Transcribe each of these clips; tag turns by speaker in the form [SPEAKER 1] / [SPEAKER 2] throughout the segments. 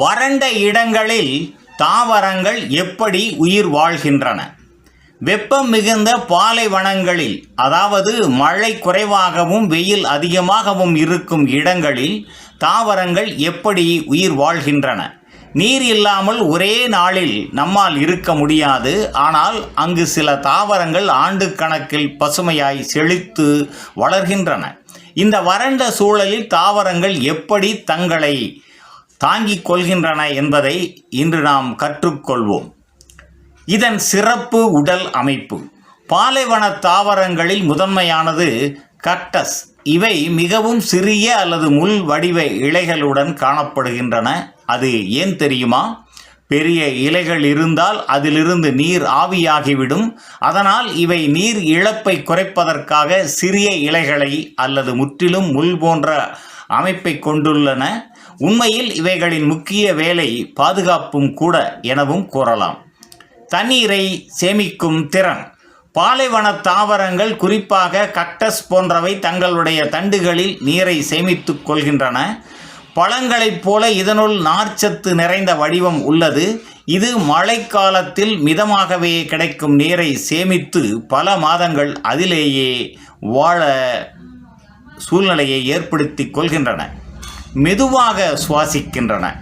[SPEAKER 1] வறண்ட இடங்களில் தாவரங்கள் எப்படி உயிர் வாழ்கின்றன? வெப்பம் மிகுந்த பாலைவனங்களில் அதாவது மழை குறைவாகவும் வெயில் அதிகமாகவும் இருக்கும் இடங்களில் தாவரங்கள் எப்படி உயிர் வாழ்கின்றன? நீர் இல்லாமல் ஒரே நாளில் நம்மால் இருக்க முடியாது. ஆனால் அங்கு சில தாவரங்கள் ஆண்டு கணக்கில் பசுமையாய் செழித்து வளர்கின்றன. இந்த வறண்ட சூழலில் தாவரங்கள் எப்படி தங்களை தாங்கிக் கொள்கின்றன என்பதை இன்று நாம் கற்றுக்கொள்வோம். இதன் சிறப்பு உடல் அமைப்பு. பாலைவன தாவரங்களில் முதன்மையானது கக்டஸ் இவை மிகவும் சிறிய அல்லது முள் வடிவ இலைகளுடன் காணப்படுகின்றன. அது ஏன் தெரியுமா? பெரிய இலைகள் இருந்தால் அதிலிருந்து நீர் ஆவியாகிவிடும். அதனால் இவை நீர் இழப்பை குறைப்பதற்காக சிறிய இலைகளை அல்லது முற்றிலும் முள் போன்ற அமைப்பை கொண்டுள்ளன. உண்மையில் இவைகளின் முக்கிய வேலை பாதுகாப்பும் கூட எனவும் கூறலாம். தண்ணீரை சேமிக்கும் திறன். பாலைவன தாவரங்கள் குறிப்பாக கக்டஸ் போன்றவை தங்களுடைய தண்டுகளில் நீரை சேமித்துக் கொள்கின்றன. பழங்களைப் போல இதனுள் நார்ச்சத்து நிறைந்த வடிவம் உள்ளது. இது மழைக்காலத்தில் மிதமாகவே கிடைக்கும் நீரை சேமித்து பல மாதங்கள் அதிலேயே வாழ சூழ்நிலையை ஏற்படுத்திக் கொள்கின்றன. மெதுவாக சுவாசிக்கின்றன.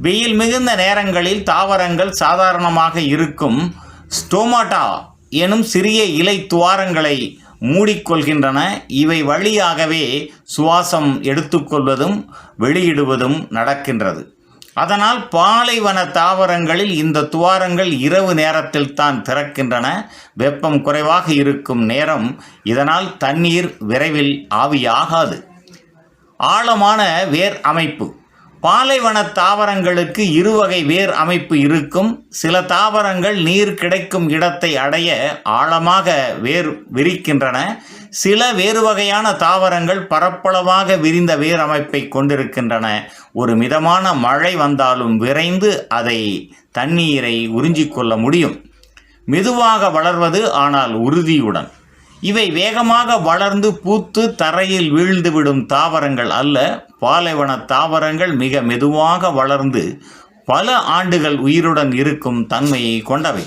[SPEAKER 1] வெயில் மிகுந்த நேரங்களில் தாவரங்கள் சாதாரணமாக இருக்கும் ஸ்டோமாட்டா எனும் சிறிய இலை துவாரங்களை மூடிக்கொள்கின்றன. இவை வழியாகவே சுவாசம் எடுத்துக்கொள்வதும் வெளியிடுவதும் நடக்கின்றது. அதனால் பாலைவன தாவரங்களில் இந்த துவாரங்கள் இரவு நேரத்தில் தான் திறக்கின்றன. வெப்பம் குறைவாக இருக்கும் நேரம் இதனால் தண்ணீர் விரைவில் ஆவியாகாது. ஆழமான வேர் அமைப்பு. பாலைவன தாவரங்களுக்கு இருவகை வேர் அமைப்பு இருக்கும். சில தாவரங்கள் நீர் கிடைக்கும் இடத்தை அடைய ஆழமாக வேர் விரிக்கின்றன. சில வேறு வகையான தாவரங்கள் பரப்பளவாக விரிந்த வேர் அமைப்பை கொண்டிருக்கின்றன. ஒரு மிதமான மழை வந்தாலும் விரைந்து அதை தண்ணீரை உறிஞ்சிக்கொள்ள முடியும். மெதுவாக வளர்வது ஆனால் உறுதியுடன். இவை வேகமாக வளர்ந்து பூத்து தரையில் வீழ்ந்துவிடும் தாவரங்கள் அல்ல. பாலைவன தாவரங்கள் மிக மெதுவாக வளர்ந்து பல ஆண்டுகள் உயிருடன் இருக்கும் தன்மையை கொண்டவை.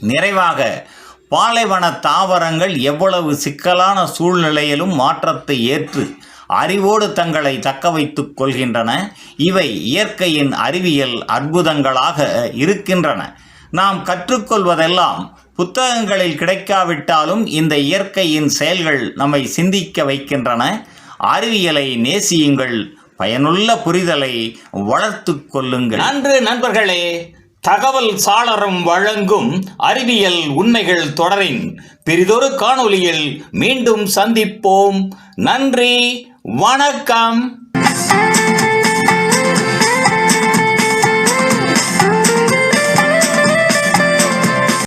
[SPEAKER 1] நிறைவாக பாலைவன தாவரங்கள் எவ்வளவு சிக்கலான சூழ்நிலையிலும் மாற்றத்தை ஏற்று அறிவோடு தங்களை தக்க வைத்துக் கொள்கின்றன. இவை இயற்கையின் அறிவியல் அற்புதங்களாக இருக்கின்றன. நாம் கற்றுக்கொள்வதெல்லாம் புத்தகங்களில் கிடைக்காவிட்டாலும் இந்த இயற்கையின் செயல்கள் நம்மை சிந்திக்க வைக்கின்றன. அறிவியலை நேசியுங்கள் பயனுள்ள புரிதலை வளர்த்துக் கொள்ளுங்கள். நன்று நண்பர்களே தகவல் சாளரம் வழங்கும் அறிவியல் உண்மைகள் தொடரின் பெரிதொரு காணொளியில் மீண்டும் சந்திப்போம். நன்றி வணக்கம்.